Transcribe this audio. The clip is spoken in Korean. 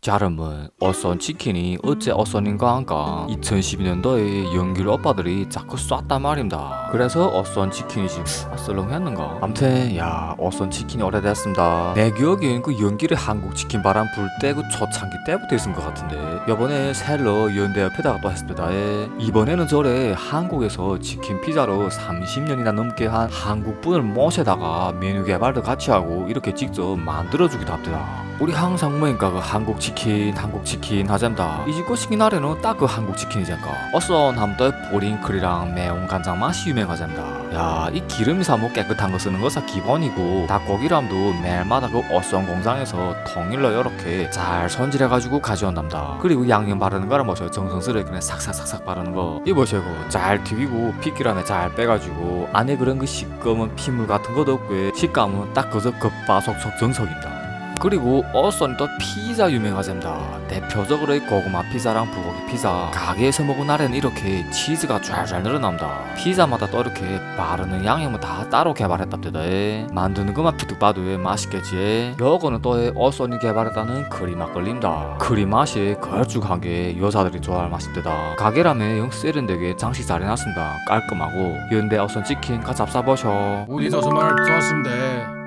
자름은 어선 치킨이 어째 어선인가 한가. 2012년도에 연길 오빠들이 자꾸 쐈단 말입니다. 그래서 어선 치킨이 지금 아, 썰렁했는가? 암튼 야 어선 치킨이 오래됐습니다. 내 기억엔 그 연길의 한국 치킨 바람 불 때 그 초창기 때부터 있은 것 같은데. 이번에 셀러 연대 옆에다가 또 했습니다. 예. 이번에는 저래 한국에서 치킨 피자로 30년이나 넘게 한 한국 분을 모셔다가 메뉴 개발도 같이 하고 이렇게 직접 만들어주기도 합니다 우리 항상 뭐인가 그 한국 치킨 한국 치킨 하잔다. 이 집거 치킨 아래는 딱 그 한국 치킨이잖까. 어선 함도 보링클이랑 매운 간장 맛이 유명하잔다. 야 이 기름이 사뭐 깨끗한 거 쓰는 거사 기본이고 닭고기람도 매일마다 그 어선 공장에서 통일로 이렇게 잘 손질해가지고 가져온답니다. 그리고 양념 바르는 거랑 뭐저 정성스럽게 그냥 삭삭삭삭 바르는 거 이보시고 잘 튀기고 핏기란에 잘 빼가지고 안에 그런 그 시꺼먼 피물 같은 것도 없고 식감은 딱 그저 겉바속촉 정석입니다 그리고 어선 또 피자 유명하답니다. 대표적으로 이 고구마 피자랑 불고기 피자. 가게에서 먹은 날에는 이렇게 치즈가 쫙쫙 늘어납니다. 피자마다 또 이렇게 바르는 양념은 다 따로 개발했답니다. 에. 만드는 것만 피득 봐도 에 맛있겠지. 요거는 또에 어선이 개발했다는 크림 막걸리입니다. 크림 맛이 걸쭉한 게 여자들이 좋아할 맛입니다. 가게라면 영 세련되게 장식 잘 해놨습니다. 깔끔하고 연대 어선 치킨 같이 잡숴보셔. 우리도 정말 좋았습니다.